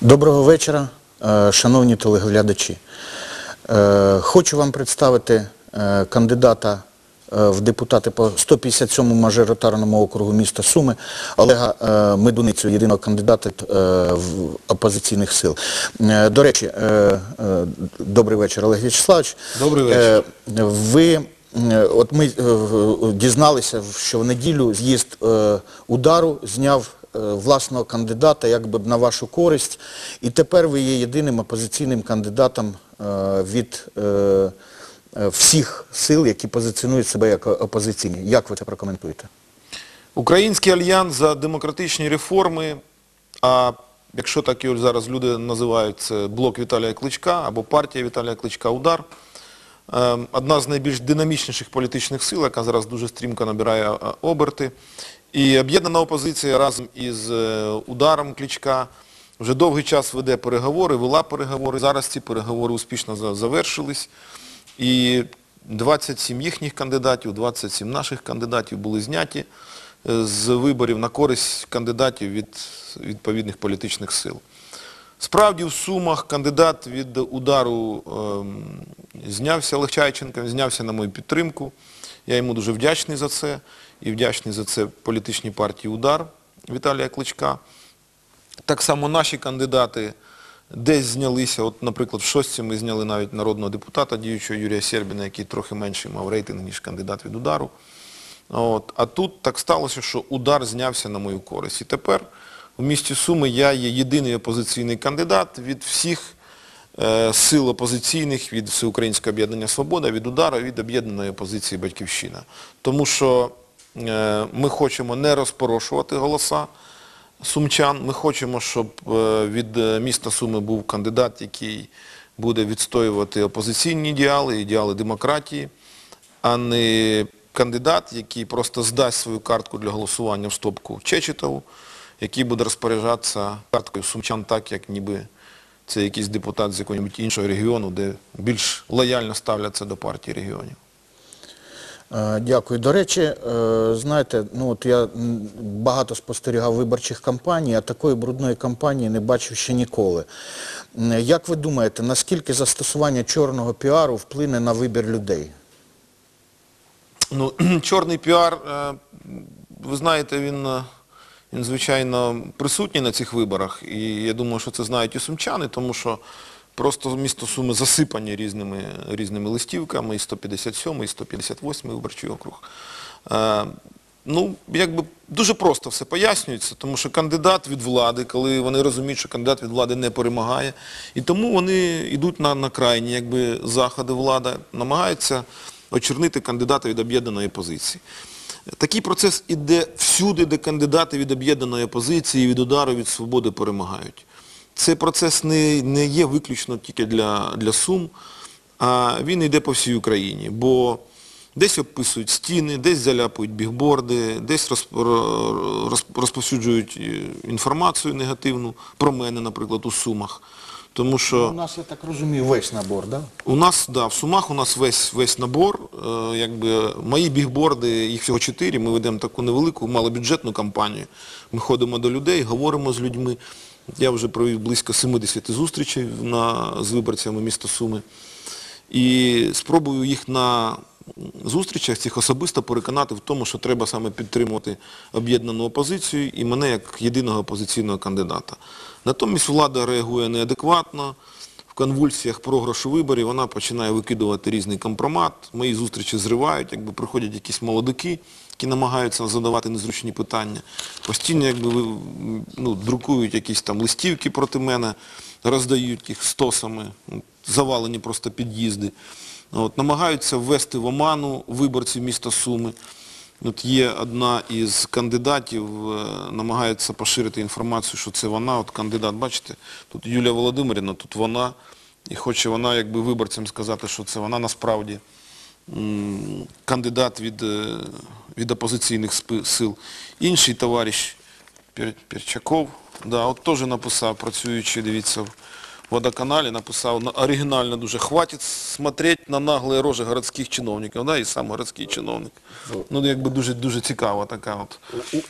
Доброго вечора, е, шановні телеглядачі. Е, Хочу вам представити е, кандидата в депутати по 157-му мажоритарному округу міста Суми Олега Медуницю, єдиного кандидата в опозиційних сил. До речі, добрий вечір, Олег Вячеславович. Добрий вечір. Ви, от ми дізналися, що в неділю з'їзд удару зняв власного кандидата якби на вашу користь, і тепер ви є єдиним опозиційним кандидатом е, від е, е, всіх сил, які позиціонують себе як опозиційні. Як ви це прокоментуєте? Український альянс за демократичні реформи, а якщо так його зараз люди називають, це блок Віталія Кличка або партія Віталія Кличка «Удар», е, одна з найбільш динамічніших політичних сил, яка зараз дуже стрімко набирає е, оберти. І об'єднана опозиція разом із е, ударом Кличка вже довгий час веде переговори, вела переговори. Зараз ці переговори успішно завершились. І 27 їхніх кандидатів, 27 наших кандидатів були зняті е, з виборів на користь кандидатів від відповідних політичних сил. Справді в Сумах кандидат від удару ем, знявся Олег Чайченко, він знявся на мою підтримку. Я йому дуже вдячний за це. І вдячний за це політичній партії Удар Віталія Кличка. Так само наші кандидати десь знялися. От, наприклад, в шостці ми зняли навіть народного депутата діючого Юрія Сербіна, який трохи менший мав рейтинг, ніж кандидат від удару. От. А тут так сталося, що удар знявся на мою користь. І тепер у місті Суми я є єдиний опозиційний кандидат від всіх е, сил опозиційних, від Всеукраїнського об'єднання Свобода, від удару, від об'єднаної опозиції Батьківщина. Тому що ми хочемо не розпорошувати голоса сумчан. Ми хочемо, щоб е, від е, міста Суми був кандидат, який буде відстоювати опозиційні ідеали, ідеали демократії, а не кандидат, який просто здасть свою картку для голосування в стопку Чечетову, який буде розпоряджатися карткою сумчан так, як ніби це якийсь депутат з якогось іншого регіону, де більш лояльно ставляться до партії регіонів. Е, Дякую. До речі, е, знаєте, ну я багато спостерігав виборчих кампаній, а такої брудної кампанії не бачив ще ніколи. Як ви думаєте, наскільки застосування чорного піару вплине на вибір людей? Ну, чорний піар, е, ви знаєте, він, звичайно, присутній на цих виборах. І я думаю, що це знають і сумчани, тому що просто місто Суми засипані різними, різними листівками, і 157, і 158 виборчий округ. Е, Ну, якби дуже просто все пояснюється, тому що кандидат від влади, коли вони розуміють, що кандидат від влади не перемагає, і тому вони йдуть на, на крайні якби, заходи влада, намагаються очернити кандидата від об'єднаної опозиції. Такий процес іде всюди, де кандидати від об'єднаної опозиції, від удару, від свободи перемагають. Цей процес не, не є виключно тільки для, для Сум, а він йде по всій Україні. Бо десь обписують стіни, десь заляпують бігборди, десь розп- ро- розповсюджують е, інформацію негативну про мене, наприклад, у Сумах. Тому що У нас, я так розумію, весь набор, так? Да? у нас, да, в Сумах у нас весь, весь набор, е, якби, мої бігборди, їх всього чотири, ми ведемо таку невелику, малобюджетну кампанію. Ми ходимо до людей, говоримо з людьми. Я вже провів близько 70 зустрічей на, з виборцями міста Суми. І спробую їх на зустрічах цих особисто переконати в тому, що треба саме підтримувати об'єднану опозицію і мене як єдиного опозиційного кандидата. Натомість влада реагує неадекватно, в конвульсіях програшу виборів вона починає викидувати різний компромат, мої зустрічі зривають, якби приходять якісь молодики, які намагаються задавати незручні питання. Постійно якби, ну, друкують якісь там листівки проти мене, роздають їх стосами, ну, завалені просто під'їзди. От, намагаються ввести в оману виборців міста Суми. От є одна із кандидатів, е, намагається поширити інформацію, що це вона, от кандидат, бачите, тут Юлія Володимирівна, тут вона, і хоче вона якби виборцям сказати, що це вона насправді кандидат від, е, від опозиційних сил. Інший товариш Пер- Перчаков, да, от теж написав, працюючи, дивіться, в- водоканалі написав оригінально дуже «Хватить смотреть на наглі рожі городських чиновників». Да, і сам городський чиновник. Ну, якби дуже, дуже цікава така от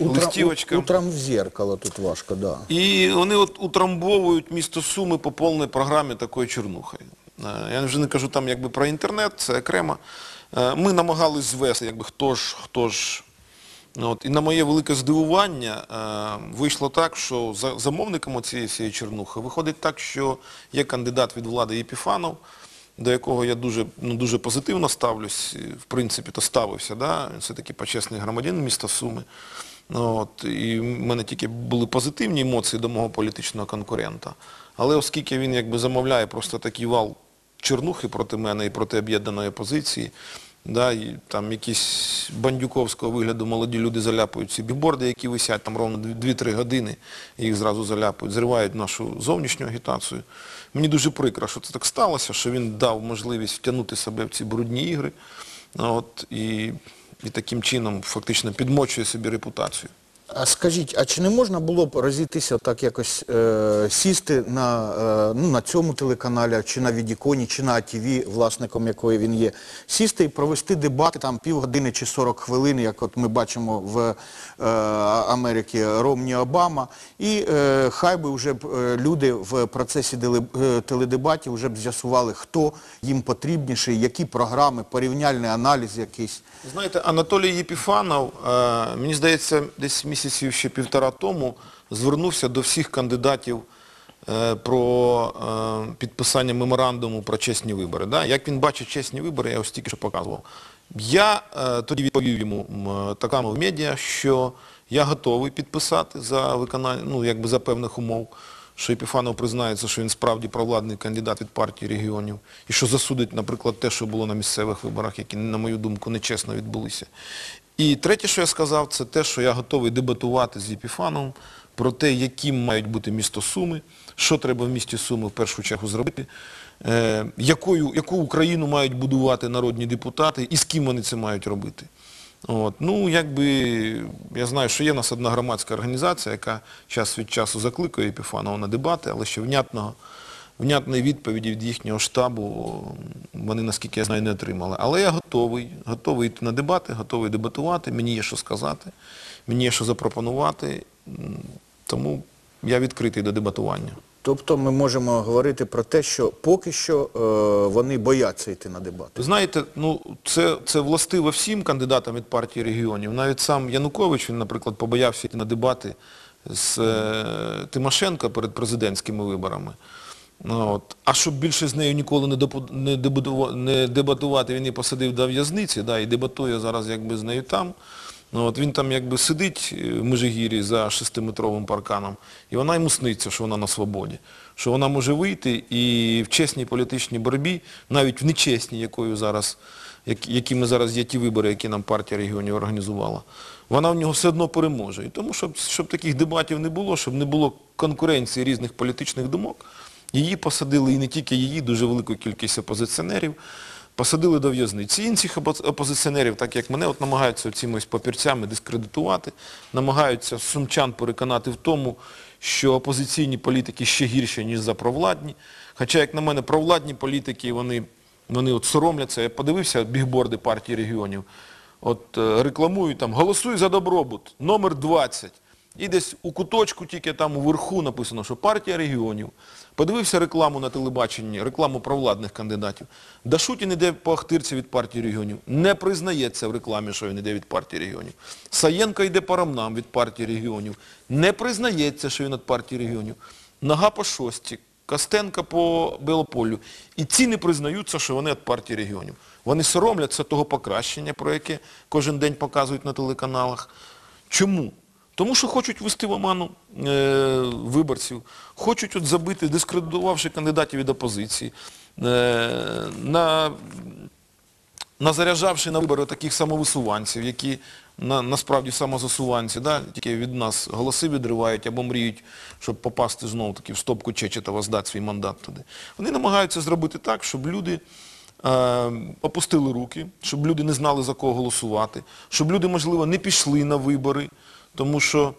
листівочка. Утром в зеркало тут важко, да. І вони от утрамбовують місто Суми по повній програмі такою чернухою. Е, Я вже не кажу там якби про інтернет, це окремо. Е, Ми намагались звести, якби хто ж, хто ж. Ну, От, і на моє велике здивування е, вийшло так, що за, замовником цієї всієї чернухи виходить так, що є кандидат від влади Єпіфанов, до якого я дуже, ну, дуже позитивно ставлюсь, в принципі, то ставився. Да? Він все-таки почесний громадянин міста Суми. Ну, От, і в мене тільки були позитивні емоції до мого політичного конкурента. Але оскільки він якби замовляє просто такий вал чернухи проти мене і проти об'єднаної опозиції, да, і там якісь бандюковського вигляду молоді люди заляпують ці бігборди, які висять там ровно 2-3 години, і їх зразу заляпують, зривають нашу зовнішню агітацію. Мені дуже прикро, що це так сталося, що він дав можливість втягнути себе в ці брудні ігри, от, і, і таким чином фактично підмочує собі репутацію. А скажіть, а чи не можна було б розійтися так якось е, сісти на, е, ну, на цьому телеканалі, чи на Відіконі, чи на АТВ, власником якої він є, сісти і провести дебати там півгодини чи 40 хвилин, як от ми бачимо в е, Америці Ромні Обама, і е, хай би вже б, е, люди в процесі е, теледебатів вже б з'ясували, хто їм потрібніший, які програми, порівняльний аналіз якийсь. Знаєте, Анатолій Єпіфанов, е, мені здається, десь місяців ще півтора тому звернувся до всіх кандидатів е, про е, підписання меморандуму про чесні вибори. Як він бачить чесні вибори, я ось тільки що показував. Я е, тоді відповів йому такому в медіа, що я готовий підписати за виконання, ну, якби за певних умов, що Епіфанов признається, що він справді провладний кандидат від партії регіонів, і що засудить, наприклад, те, що було на місцевих виборах, які, на мою думку, нечесно відбулися. І третє, що я сказав, це те, що я готовий дебатувати з Єпіфановим про те, яким мають бути місто Суми, що треба в місті Суми в першу чергу зробити, е, якою, яку Україну мають будувати народні депутати і з ким вони це мають робити. От. Ну, якби, я знаю, що є в нас одна громадська організація, яка час від часу закликає Епіфанова на дебати, але ще внятного, внятної відповіді від їхнього штабу вони, наскільки я знаю, не отримали. Але я готовий, готовий йти на дебати, готовий дебатувати, мені є що сказати, мені є що запропонувати, тому я відкритий до дебатування. Тобто ми можемо говорити про те, що поки що е, вони бояться йти на дебати. Знаєте, ну це, це властиво всім кандидатам від партії регіонів. Навіть сам Янукович, він, наприклад, побоявся йти на дебати з е, Тимошенко перед президентськими виборами. Ну, от. А щоб більше з нею ніколи не, допу- не, дебатува- не дебатувати, він її посадив до в'язниці, да, і дебатує зараз якби з нею там. Ну, от він там якби сидить е, в Межигір'ї за шестиметровим парканом, і вона йому сниться, що вона на свободі, що вона може вийти і в чесній політичній боротьбі, навіть в нечесній, якою зараз, як- якими зараз є ті вибори, які нам партія регіонів організувала, вона в нього все одно переможе. І тому, щоб, щоб таких дебатів не було, щоб не було конкуренції різних політичних думок, її посадили, і не тільки її, дуже велику кількість опозиціонерів, посадили до в'язниці. Інших опозиціонерів, так як мене, от намагаються цими папірцями дискредитувати, намагаються сумчан переконати в тому, що опозиційні політики ще гірші, ніж за провладні. Хоча, як на мене, провладні політики, вони, вони от соромляться. Я подивився бігборди партії регіонів, от е, рекламують там «Голосуй за добробут», номер 20. І десь у куточку тільки там уверху написано, що партія регіонів. Подивився рекламу на телебаченні, рекламу провладних кандидатів. Дашутін іде по ахтирці від партії регіонів. Не признається в рекламі, що він іде від партії регіонів. Саєнко йде по рамнам від партії регіонів. Не признається, що він від партії регіонів. Нога по шості, Костенка по Белополю. І ці не признаються, що вони від партії регіонів. Вони соромляться того покращення, про яке кожен день показують на телеканалах. Чому? Тому що хочуть ввести в оману е, виборців, хочуть от забити, дискредитувавши кандидатів від опозиції, е, на, назаряджавши на вибори таких самовисуванців, які на, насправді самозасуванці, да, тільки від нас голоси відривають або мріють, щоб попасти знову таки в стопку Чечетова, здати свій мандат туди. Вони намагаються зробити так, щоб люди е, опустили руки, щоб люди не знали за кого голосувати, щоб люди, можливо, не пішли на вибори, тому що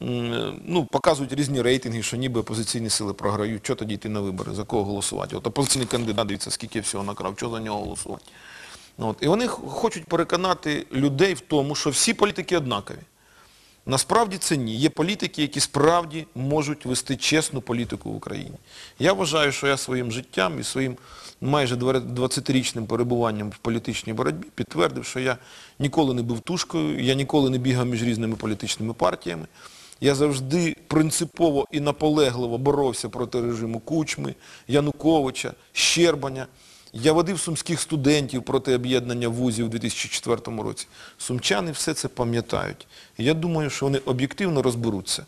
ну, показують різні рейтинги, що ніби опозиційні сили програють, що тоді йти на вибори, за кого голосувати. От опозиційний кандидат, дивіться, скільки всього накрав, що за нього голосувати. От. І вони хочуть переконати людей в тому, що всі політики однакові. Насправді це ні. Є політики, які справді можуть вести чесну політику в Україні. Я вважаю, що я своїм життям і своїм майже 20-річним перебуванням в політичній боротьбі підтвердив, що я ніколи не був тушкою, я ніколи не бігав між різними політичними партіями. Я завжди принципово і наполегливо боровся проти режиму Кучми, Януковича, Щербаня. Я водив сумських студентів проти об'єднання вузів у 2004 році. Сумчани все це пам'ятають. Я думаю, що вони об'єктивно розберуться,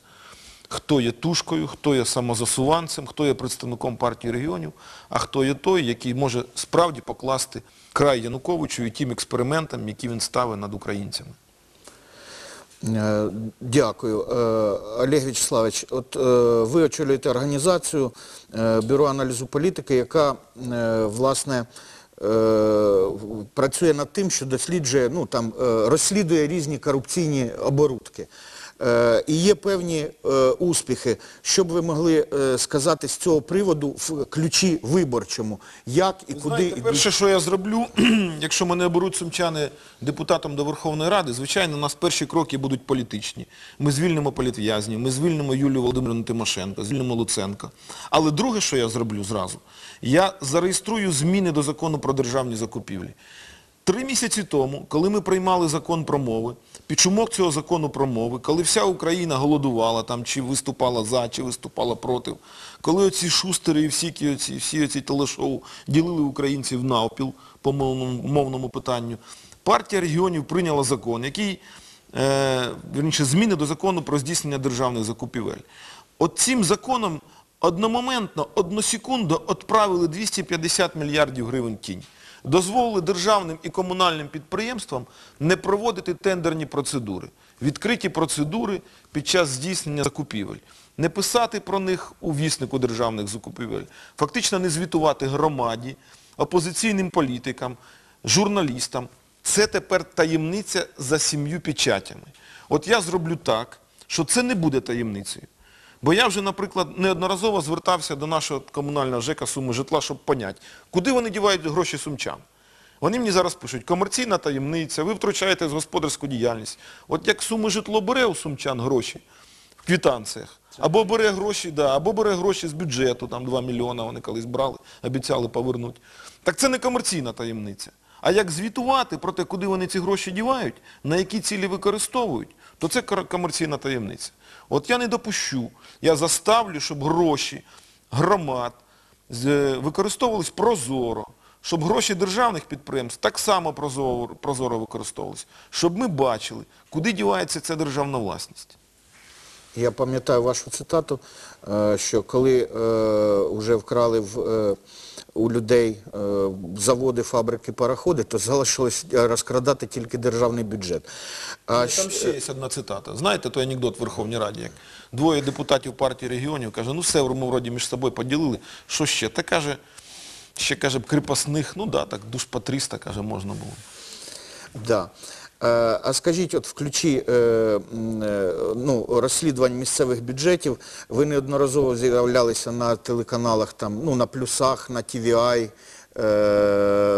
хто є тушкою, хто є самозасуванцем, хто є представником партії регіонів, а хто є той, який може справді покласти край Януковичу і тим експериментам, які він ставить над українцями. Е, Дякую. Е, Олег Вячеславович, от е, ви очолюєте організацію Бюро аналізу політики, яка власне працює над тим, що досліджує, ну там розслідує різні корупційні оборудки. Е, І є певні е, успіхи. Що б ви могли е, сказати з цього приводу в ключі виборчому? Як і куди Знаєте, перше, що я зроблю, якщо мене оберуть сумчани депутатом до Верховної Ради, звичайно, у нас перші кроки будуть політичні. Ми звільнимо політв'язнів, ми звільнимо Юлію Володимирівну Тимошенко, звільнимо Луценка. Але друге, що я зроблю зразу, я зареєструю зміни до закону про державні закупівлі. Три місяці тому, коли ми приймали закон про мови, під шумок цього закону про мови, коли вся Україна голодувала, там, чи виступала за, чи виступала проти, коли оці шустери і всі, оці, всі оці телешоу ділили українців навпіл по мовному, мовному питанню, партія регіонів прийняла закон, який, е, вірніше, зміни до закону про здійснення державних закупівель. От цим законом одномоментно, односекундно відправили 250 мільярдів гривень тінь дозволили державним і комунальним підприємствам не проводити тендерні процедури, відкриті процедури під час здійснення закупівель, не писати про них у віснику державних закупівель, фактично не звітувати громаді, опозиційним політикам, журналістам. Це тепер таємниця за сім'ю печатями. От я зроблю так, що це не буде таємницею. Бо я вже, наприклад, неодноразово звертався до нашого комунального ЖЕКа Суми житла, щоб поняти, куди вони дівають гроші сумчан. Вони мені зараз пишуть, комерційна таємниця, ви втручаєте з господарську діяльність. От як суми житло бере у сумчан гроші в квітанціях, або бере гроші, да, або бере гроші з бюджету, там 2 мільйона вони колись брали, обіцяли повернути. Так це не комерційна таємниця. А як звітувати про те, куди вони ці гроші дівають, на які цілі використовують, то це комерційна таємниця. От я не допущу, я заставлю, щоб гроші громад з- використовувались прозоро, щоб гроші державних підприємств так само прозоро, прозоро використовувались, щоб ми бачили, куди дівається ця державна власність. Я пам'ятаю вашу цитату, е, що коли вже вкрали в, е, у людей е, заводи, фабрики, пароходи, то залишилось розкрадати тільки державний бюджет. А Там ще є одна цитата. Знаєте той анекдот в Верховній Раді, як двоє депутатів партії регіонів каже, ну все, ми вроді між собою поділили, що ще? Та каже, ще каже, кріпосних, ну да, так душ по 300, каже, можна було. Да. Е, А скажіть, от в ключі е, е, ну, розслідувань місцевих бюджетів ви неодноразово з'являлися на телеканалах, там, ну, на плюсах, на TVI,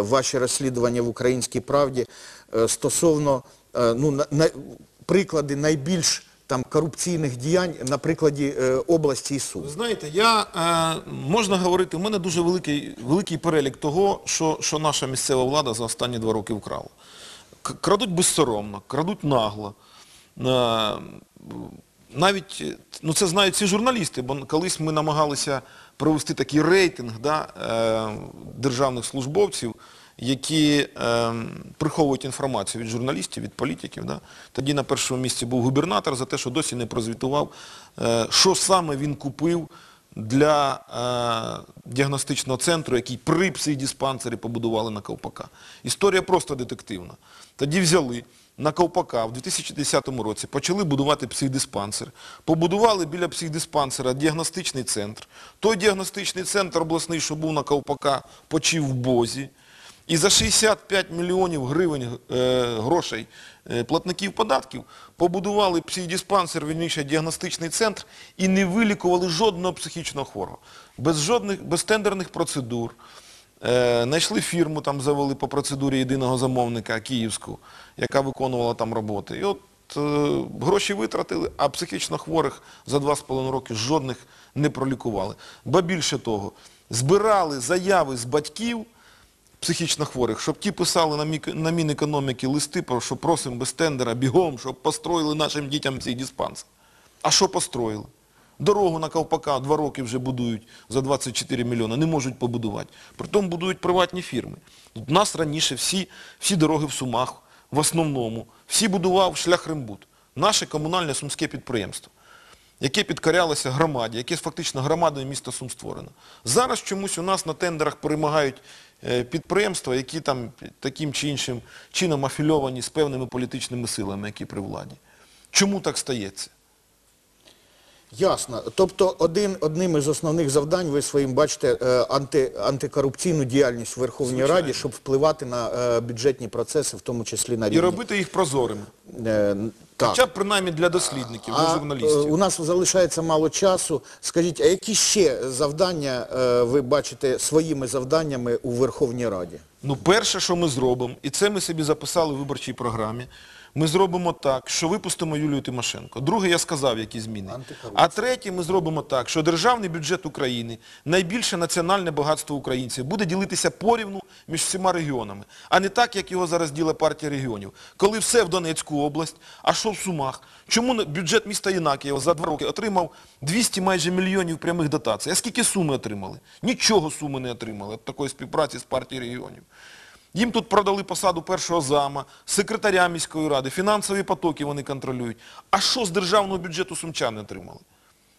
ваші розслідування в Українській правді стосовно ну, на, на, приклади найбільш там, корупційних діянь на прикладі області і суду. Знаєте, я, можна говорити, у мене дуже великий, великий перелік того, що, що наша місцева влада за останні два роки вкрала. Крадуть безсоромно, крадуть нагло. Е, навіть, ну це знають ці журналісти, бо колись ми намагалися провести такий рейтинг да, е, державних службовців, які е, приховують інформацію від журналістів, від політиків. Да. Тоді на першому місці був губернатор за те, що досі не прозвітував, що саме він купив для е, діагностичного центру, який при психдиспансері побудували на Ковпака. Історія просто детективна. Тоді взяли на Ковпака в 2010 році, почали будувати психдиспансер. Побудували біля психдиспансера діагностичний центр. Той діагностичний центр обласний, що був на Ковпака, почив в Бозі. І за 65 мільйонів гривень е, грошей е, платників податків побудували психдиспансер, вірніше діагностичний центр і не вилікували жодного психічного хворого. Без тендерних процедур. Е, Знайшли фірму, там завели по процедурі єдиного замовника київську, яка виконувала там роботи. І от гроші витратили, а психічно хворих за 2,5 роки жодних не пролікували. Ба більше того, збирали заяви з батьків психічно хворих, щоб ті писали на, мік... на Мінекономіки листи, що просимо без тендера бігом, щоб построїли нашим дітям цей диспансер. А що построїли? Дорогу на Ковпака два роки вже будують за 24 мільйони, не можуть побудувати. Притом будують приватні фірми. У нас раніше всі, всі дороги в Сумах, в основному, всі будував шлях Римбуд. Наше комунальне сумське підприємство, яке підкорялося громаді, яке фактично громадою міста Сум створено. Зараз чомусь у нас на тендерах перемагають підприємства, які там таким чи іншим чином афільовані з певними політичними силами, які при владі. Чому так стається? Ясно. Тобто один, одним із основних завдань ви своїм бачите е, анти, антикорупційну діяльність в Верховній Звичайно. Раді, щоб впливати на е, бюджетні процеси, в тому числі на рівні. І робити їх прозорими. Так. Хоча б принаймні для дослідників, для е, журналістів. у нас залишається мало часу. Скажіть, а які ще завдання е, ви бачите своїми завданнями у Верховній Раді? Ну, перше, що ми зробимо, і це ми собі записали в виборчій програмі, ми зробимо так, що випустимо Юлію Тимошенко. Друге, я сказав, які зміни. А третє, ми зробимо так, що державний бюджет України, найбільше національне багатство українців, буде ділитися порівну між всіма регіонами, а не так, як його зараз ділить партія регіонів. Коли все в Донецьку область, а що в Сумах? Чому бюджет міста Єнакієва за два роки отримав 200 майже мільйонів прямих дотацій? А скільки суми отримали? Нічого суми не отримали від такої співпраці з партією регіонів. Їм тут продали посаду першого зама, секретаря міської ради, фінансові потоки вони контролюють. А що з державного бюджету сумчани отримали?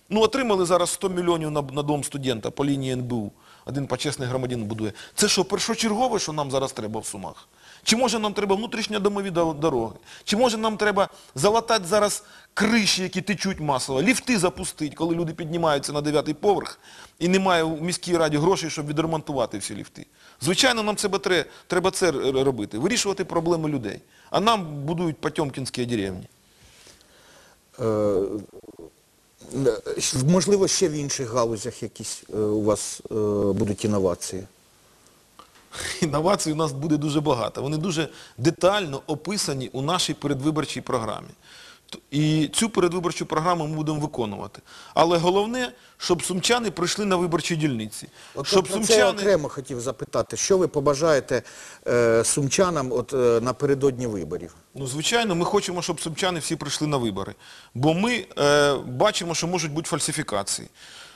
Ну, отримали зараз 100 мільйонів на, на дом студента по лінії НБУ. Один почесний громадянин будує. Це що, першочергове, що нам зараз треба в Сумах? Чи може нам треба внутрішньодомові до- дороги? Чи може нам треба залатати зараз криші, які течуть масово, ліфти запустити, коли люди піднімаються на дев'ятий поверх і немає у міській раді грошей, щоб відремонтувати всі ліфти? Звичайно, нам це тре- треба це робити, вирішувати проблеми людей. А нам будують потьомкінські деревні. Можливо, ще в інших галузях якісь е, у вас е, будуть інновації? Інновацій у нас буде дуже багато. Вони дуже детально описані у нашій передвиборчій програмі. І цю передвиборчу програму ми будемо виконувати. Але головне, щоб сумчани прийшли на виборчі дільниці. От щоб про це я окремо хотів запитати, що ви побажаєте е, сумчанам от, е, напередодні виборів? Ну, звичайно, ми хочемо, щоб сумчани всі прийшли на вибори. Бо ми е, бачимо, що можуть бути фальсифікації.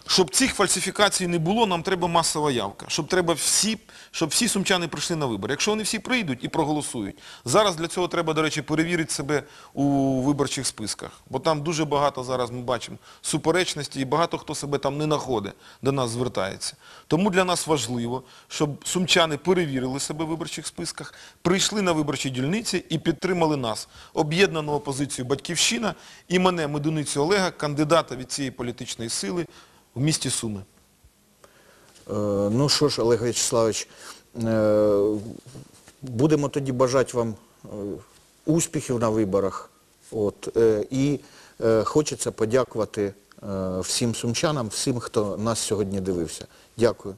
Щоб цих фальсифікацій не було, нам треба масова явка. Щоб треба всі, щоб всі сумчани прийшли на вибори. Якщо вони всі прийдуть і проголосують, зараз для цього треба, до речі, перевірити себе у виборчих списках. Бо там дуже багато зараз ми бачимо суперечності і багато хто себе там не знаходить, до нас звертається. Тому для нас важливо, щоб сумчани перевірили себе в виборчих списках, прийшли на виборчі дільниці і підтримали нас, об'єднану опозицію «Батьківщина» і мене, Медуницю Олега, кандидата від цієї політичної сили в місті Суми. Е, ну що ж, Олег Вячеславович, е, будемо тоді бажати вам е, успіхів на виборах. І хочеться подякувати всім сумчанам, всім, хто нас сьогодні дивився. Дякую.